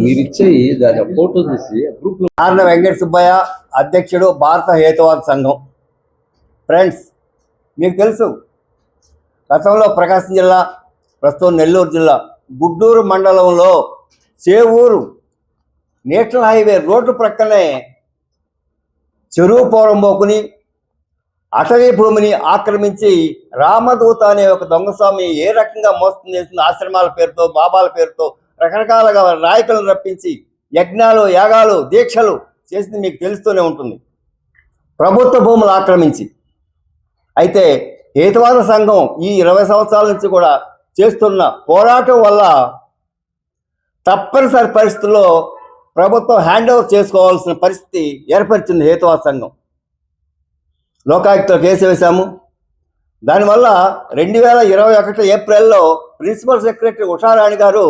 మీరు ఇచ్చేయి దాని ఫోటో తీసి గ్రూప్ ఆర్న వెంకట సుబ్బయ్య అధ్యక్షుడు భారత హేతువాద సంఘం. ఫ్రెండ్స్ మీకు తెలుసు గతంలో ప్రకాశం జిల్లా ప్రస్తుతం నెల్లూరు జిల్లా గుడ్డూరు మండలంలో చేవూరు నేషనల్ హైవే రోడ్డు ప్రక్కనే చెరువు పోరంబోకుని అటవీ భూమిని ఆక్రమించి రామదూత అనే ఒక దొంగస్వామి ఏ రకంగా మోసం చేసిన ఆశ్రమాల పేరుతో బాబాల పేరుతో రకరకాలుగా నాయకులను రప్పించి యజ్ఞాలు యాగాలు దీక్షలు చేసింది మీకు తెలుస్తూనే ఉంటుంది. ప్రభుత్వ భూములు ఆక్రమించి. అయితే హేతువాద సంఘం ఈ ఇరవై సంవత్సరాల నుంచి కూడా చేస్తున్న పోరాటం వల్ల తప్పనిసరి పరిస్థితుల్లో ప్రభుత్వం హ్యాండ్ ఓవర్ చేసుకోవాల్సిన పరిస్థితి ఏర్పరిచింది హేతువాద సంఘం. లోకాయుక్త కేసు వేశాము దానివల్ల రెండు వేల ఇరవై ఒకటి ఏప్రిల్లో ప్రిన్సిపల్ సెక్రటరీ ఉషారాణి గారు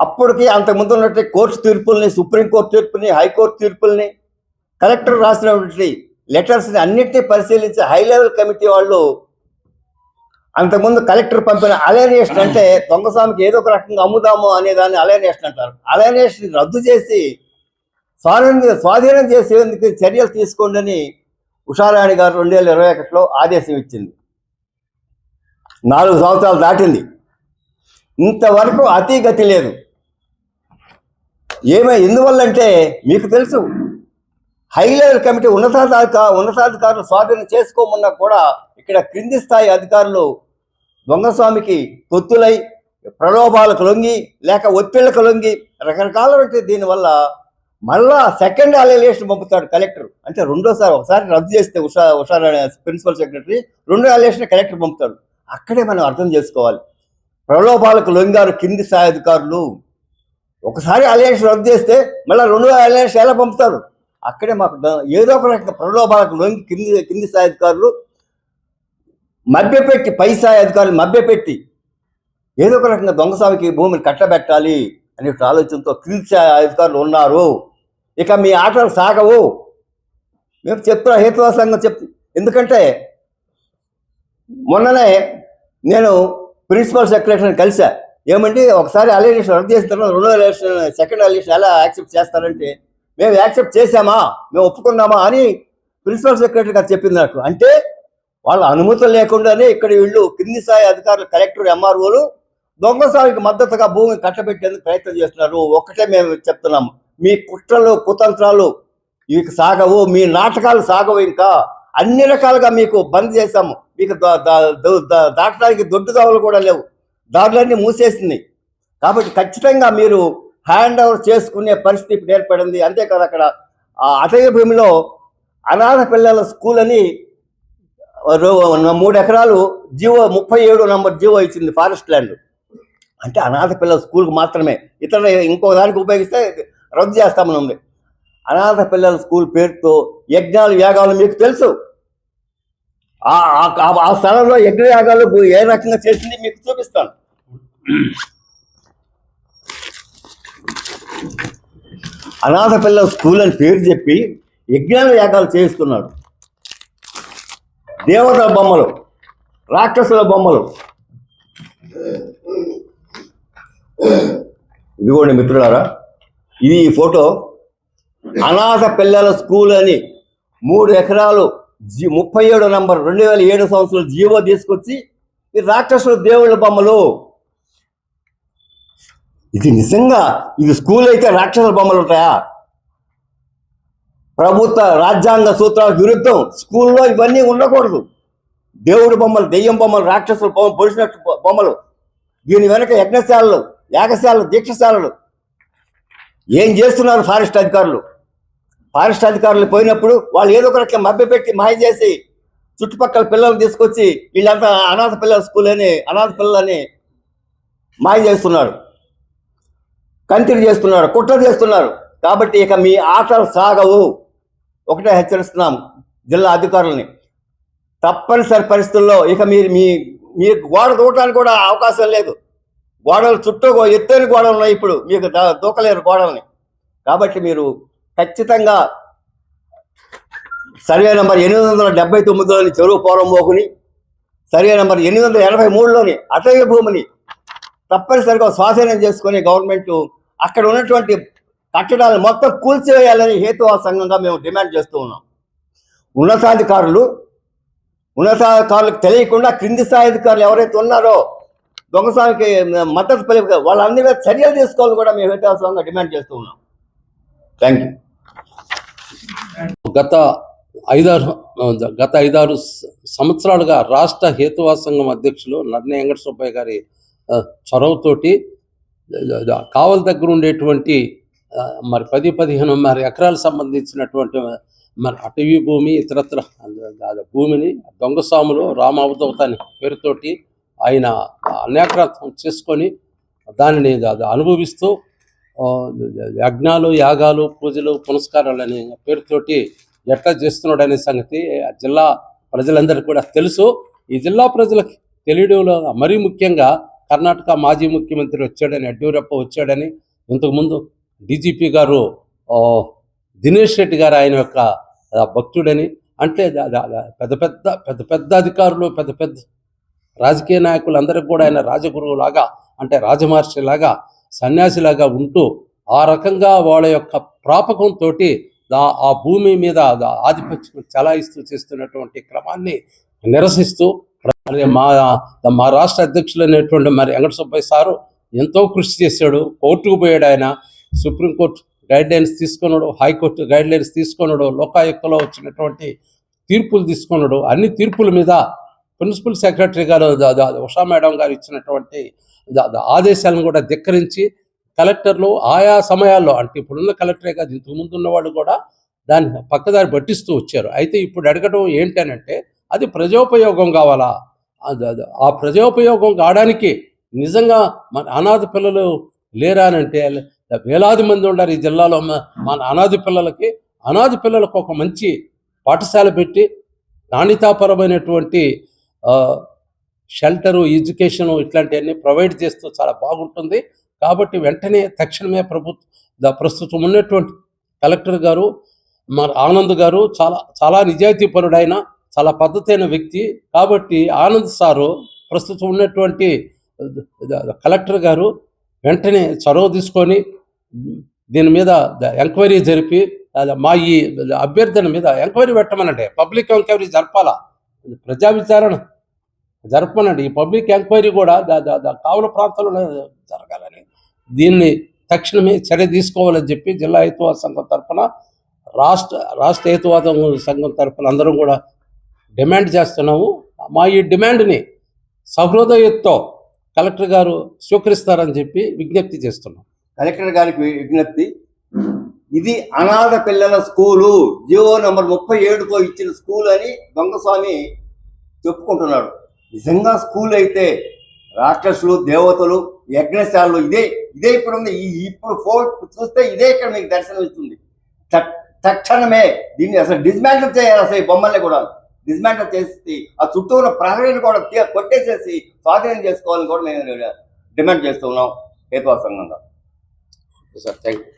అప్పటికి అంతకుముందు ఉన్నటువంటి కోర్టు తీర్పుల్ని సుప్రీంకోర్టు తీర్పుని హైకోర్టు తీర్పుల్ని కలెక్టర్ రాసినటువంటి లెటర్స్ని అన్నింటినీ పరిశీలించి హై లెవెల్ కమిటీ వాళ్ళు అంతకుముందు కలెక్టర్ పంపిన అలైనేషన్ అంటే దొంగస్వామికి ఏదో ఒక రకంగా అమ్ముదాము అనే దాన్ని అలైనేషన్ అంటారు. అలైనేషన్ రద్దు చేసి స్వాధీనం స్వాధీనం చేసేందుకు చర్యలు తీసుకోండి అని ఉషారాణి గారు రెండు వేల ఇరవై ఒకటిలో ఆదేశం ఇచ్చింది. నాలుగు సంవత్సరాలు దాటింది. ఇంతవరకు అతిగతి లేదు. ఏమై ఎందువల్లంటే మీకు తెలుసు హై లెవెల్ కమిటీ ఉన్నతాధిక ఉన్నతాధికారులు స్వాధీనం చేసుకోమన్నా కూడా ఇక్కడ క్రింది స్థాయి అధికారులు దొంగస్వామికి తొత్తులై ప్రలోభాలకు లొంగి లేక ఒత్తిళ్ళకు లొంగి రకరకాల దీనివల్ల మళ్ళా సెకండ్ అలైలేషన్ పంపుతాడు కలెక్టర్. అంటే రెండోసారి ఒకసారి రద్దు చేస్తే ఉషా ఉషా ప్రిన్సిపల్ సెక్రటరీ రెండో అలియేషన్ కలెక్టర్ పంపుతాడు. అక్కడే మనం అర్థం చేసుకోవాలి. ప్రలోభాలకు లొంగారు కింది స్థాయి అధికారులు. ఒకసారి అలియేషన్ రద్దు చేస్తే మళ్ళీ రెండో అలయన్స్ ఎలా పంపుతారు? అక్కడే మాకు ఏదో ఒక రకంగా ప్రలోభాలకు లొంగి కింది కింది స్థాయి అధికారులు మభ్యపెట్టి పై స్థాయి అధికారులు మభ్యపెట్టి ఏదో ఒక రకంగా దొంగస్వామికి భూమిని కట్టబెట్టాలి అనే ఒక ఆలోచనతో కింది స్థాయి అధికారులు ఉన్నారు. ఇక మీ ఆటలు సాగవు. మేము చెప్తున్నా హేతువా సంఘం చెప్ ఎందుకంటే మొన్ననే నేను ప్రిన్సిపల్ సెక్రటరీని కలిసా ఏమంటే ఒకసారి అలిగేషన్ రద్దు చేసిన తర్వాత రెండో అలిగేషన్ సెకండ్ అలిగేషన్ ఎలా యాక్సెప్ట్ చేస్తారంటే మేము యాక్సెప్ట్ చేసామా మేము ఒప్పుకున్నామా అని ప్రిన్సిపల్ సెక్రటరీ గారు చెప్పింది నాకు. అంటే వాళ్ళ అనుమతులు లేకుండానే ఇక్కడ వీళ్ళు కింది స్థాయి అధికారులు కలెక్టర్ ఎంఆర్ఓలు దొంగసారికి మద్దతుగా భూమి కట్టబెట్టేందుకు ప్రయత్నం చేస్తున్నారు. ఒక్కటే మేము చెప్తున్నాము. మీ కుట్రలు కుతంత్రాలు ఇవి సాగవు మీ నాటకాలు సాగవు ఇంకా. అన్ని రకాలుగా మీకు బంద్ చేశాము. మీకు దాటడానికి దొడ్డు దోవలు కూడా లేవు. దారులన్నీ మూసేసింది. కాబట్టి ఖచ్చితంగా మీరు హ్యాండ్ ఓవర్ చేసుకునే పరిస్థితి ఇప్పుడు ఏర్పడింది. అంతేకాదు అక్కడ. ఆ అటవీ భూమిలో అనాథ పిల్లల స్కూల్ అని మూడు ఎకరాలు జీవో ముప్పై ఏడు నంబర్ జీవో ఇచ్చింది ఫారెస్ట్ ల్యాండ్. అంటే అనాథ పిల్లల స్కూల్కి మాత్రమే. ఇతర ఇంకో దానికి ఉపయోగిస్తే రద్దు చేస్తామని ఉంది. అనాథ పిల్లల స్కూల్ పేరుతో యజ్ఞాలు యాగాలు మీకు తెలుసు. ఆ- ఆ- స్థలంలో యజ్ఞ యాగాలు ఏ రకంగా చేసింది మీకు చూపిస్తాను. అనాథ పిల్లల స్కూల్ అని పేరు చెప్పి యజ్ఞాలు యాగాలు చేయిస్తున్నాడు దేవతల బొమ్మలు రాక్షసుల బొమ్మలు. ఇదిగోండి మిత్రులారా ఇది ఈ ఫోటో. అనాథ పిల్లల స్కూల్ అని మూడు ఎకరాలు జీ ముప్పై ఏడు నంబర్ రెండు వేల ఏడు సంవత్సరం జీవో తీసుకొచ్చి ఈ రాక్షసుల దేవుళ్ళ బొమ్మలు. ఇది నిజంగా ఇది స్కూల్ అయితే రాక్షసుల బొమ్మలు ఉంటాయా? ప్రభుత్వ రాజ్యాంగ సూత్రాలకు విరుద్ధం స్కూల్లో ఇవన్నీ ఉండకూడదు. దేవుడి బొమ్మలు దెయ్యం బొమ్మలు రాక్షసుల బొమ్మ పొడిచినట్టు బొమ్మలు. దీని వెనక యజ్ఞశాలలు యాగశాలలు దీక్షశాలలు ఏం చేస్తున్నారు ఫారెస్ట్ అధికారులు? ఫారెస్ట్ అధికారులు పోయినప్పుడు వాళ్ళు ఏదో ఒక రకంగా మభ్యపెట్టి మాయ చేసి చుట్టుపక్కల పిల్లల్ని తీసుకొచ్చి వీళ్ళంతా అనాథ పిల్లల స్కూల్ అని అనాథ పిల్లలని మాయ చేస్తున్నారు. కంటిన్యూ చేస్తున్నారు కుట్ర చేస్తున్నారు. కాబట్టి ఇక మీ ఆటలు సాగవు. ఒకటే హెచ్చరిస్తున్నాం జిల్లా అధికారులని. తప్పనిసరి పరిస్థితుల్లో ఇక మీరు మీ మీ గోడ చూడటానికి కూడా అవకాశం లేదు. గోడలు చుట్టూ ఎత్తైన గోడలు ఉన్నాయి ఇప్పుడు. మీకు దూకలేరు గోడల్ని. కాబట్టి మీరు ఖచ్చితంగా సర్వే నెంబర్ ఎనిమిది వందల డెబ్బై తొమ్మిదిలోని చెరువు పోరంబోకుని సర్వే నెంబర్ ఎనిమిది వందల ఎనభై మూడులోని అటవీ భూమిని తప్పనిసరిగా స్వాధీనం చేసుకొని గవర్నమెంట్ అక్కడ ఉన్నటువంటి కట్టడాలను మొత్తం కూల్చివేయాలని హేతువా సంఘంగా మేము డిమాండ్ చేస్తూ ఉన్నాం. ఉన్నతాధికారులు ఉన్నతాధికారులకు తెలియకుండా క్రింది స్థాయి అధికారులు ఎవరైతే ఉన్నారో దొంగసానికి మద్దతు పలిక వాళ్ళందరి మీద చర్యలు తీసుకోవాలని కూడా మేము వ్యత్యాసంగా డిమాండ్ చేస్తూ ఉన్నాం. థ్యాంక్ యూ గత ఐదారు గత ఐదారు సంవత్సరాలుగా రాష్ట్ర హేతువా సంఘం అధ్యక్షులు నర్నే వెంకట సుబ్బయ్య గారి చొరవతోటి కావల దగ్గర ఉండేటువంటి మరి పది పదిహేను మరి ఎకరాలు సంబంధించినటువంటి మరి అటవీ భూమి ఇతరత్ర భూమిని దొంగసాములు రామావధూత అనే పేరుతోటి ఆయన అనేకత్వం చేసుకొని దానిని అనుభవిస్తూ యజ్ఞాలు యాగాలు పూజలు పునస్కారాలు అనే పేరుతోటి ఎట్లా చేస్తున్నాడు అనే సంగతి ఆ జిల్లా ప్రజలందరికీ కూడా తెలుసు. ఈ జిల్లా ప్రజలకు తెలియడంలో మరీ ముఖ్యంగా కర్ణాటక మాజీ ముఖ్యమంత్రి వచ్చాడని యడ్యూరప్ప వచ్చాడని ఇంతకుముందు డీజీపీ గారు దినేష్ రెడ్డి గారు ఆయన యొక్క భక్తుడని అంటే పెద్ద పెద్ద పెద్ద పెద్ద అధికారులు పెద్ద పెద్ద రాజకీయ నాయకులందరికీ కూడా ఆయన రాజగురువు లాగా అంటే రాజమహర్షి లాగా సన్యాసిలాగా ఉంటూ ఆ రకంగా వాళ్ళ యొక్క ప్రాపకంతో ఆ భూమి మీద ఆధిపత్యం చలాయిస్తూ చేస్తున్నటువంటి క్రమాన్ని నిరసిస్తూ మరి మా మా రాష్ట్ర అధ్యక్షులు అనేటువంటి మరి వెంకట సుబ్బయ్య సారు ఎంతో కృషి చేశాడు. కోర్టుకు పోయాడు ఆయన. సుప్రీంకోర్టు గైడ్ లైన్స్ తీసుకున్నాడు హైకోర్టు గైడ్ లైన్స్ తీసుకున్నాడు లోకాయుక్తలో వచ్చినటువంటి తీర్పులు తీసుకున్నాడు అన్ని తీర్పుల మీద ప్రిన్సిపల్ సెక్రటరీ గారు ఉషా మేడం గారు ఇచ్చినటువంటి ఆదేశాలను కూడా ధిక్కరించి కలెక్టర్లు ఆయా సమయాల్లో అంటే ఇప్పుడున్న కలెక్టరే కాదు ఇంతకు ముందు ఉన్నవాళ్ళు కూడా దాన్ని పక్కదారి పట్టిస్తూ వచ్చారు. అయితే ఇప్పుడు అడగడం ఏంటనంటే అది ప్రజోపయోగం కావాలా? ఆ ప్రజోపయోగం కావడానికి నిజంగా మన అనాథ పిల్లలు లేరా అంటే వేలాది మంది ఉన్నారు ఈ జిల్లాలో. మన అనాథ పిల్లలకి అనాథ పిల్లలకు ఒక మంచి పాఠశాల పెట్టి నాణ్యతాపరమైనటువంటి షెల్టరు ఎడ్యుకేషను ఇట్లాంటివన్నీ ప్రొవైడ్ చేస్తూ చాలా బాగుంటుంది. కాబట్టి వెంటనే తక్షణమే ప్రభుత్వ ప్రస్తుతం ఉన్నటువంటి కలెక్టర్ గారు మన ఆనంద్ గారు చాలా చాలా నిజాయితీపరుడైన చాలా పద్ధతైన వ్యక్తి. కాబట్టి ఆనంద్ సారు ప్రస్తుతం ఉన్నటువంటి కలెక్టర్ గారు వెంటనే చొరవ తీసుకొని దీని మీద ఎంక్వైరీ జరిపి మా ఈ అభ్యర్థన మీద ఎంక్వైరీ పెట్టమనండి. పబ్లిక్ ఎంక్వైరీ జరపాలా? ప్రజా విచారణ జరపనండి ఈ పబ్లిక్ ఎంక్వైరీ కూడా దా- కావుల ప్రాంతాల్లో జరగాలని. దీన్ని తక్షణమే చర్య తీసుకోవాలని చెప్పి జిల్లా హేతువాద సంఘం తరఫున రాష్ట్ర రాష్ట్ర హేతువాద సంఘం తరఫున అందరం కూడా డిమాండ్ చేస్తున్నాము. మా ఈ డిమాండ్ని సహృదయతో కలెక్టర్ గారు స్వీకరిస్తారని చెప్పి విజ్ఞప్తి చేస్తున్నాం. కలెక్టర్ గారికి విజ్ఞప్తి. ఇది అనాథ పిల్లల స్కూలు. జియో నంబర్ ముప్పై ఏడుతో ఇచ్చిన స్కూల్ అని దొంగస్వామి చెప్పుకుంటున్నాడు. నిజంగా స్కూల్ అయితే రాక్షసులు దేవతలు యజ్ఞశాలలు ఇదే ఇదే ఇప్పుడు ఉంది ఈ ఇప్పుడు ఫోర్ చూస్తే ఇదే ఇక్కడ మీకు దర్శనం ఇస్తుంది. తక్షణమే దీన్ని అసలు డిస్మాంటిల్ చేయాలి అసలు ఈ బొమ్మల్ని కూడా. డిస్మాంటిల్ చేసి ఆ చుట్టూ ఉన్న ప్రహరీని కూడా కొట్టేసేసి స్వాధీనం చేసుకోవాలని కూడా మేము డిమాండ్ చేస్తున్నాం. హేతువా సంఘంగా. Sir thank you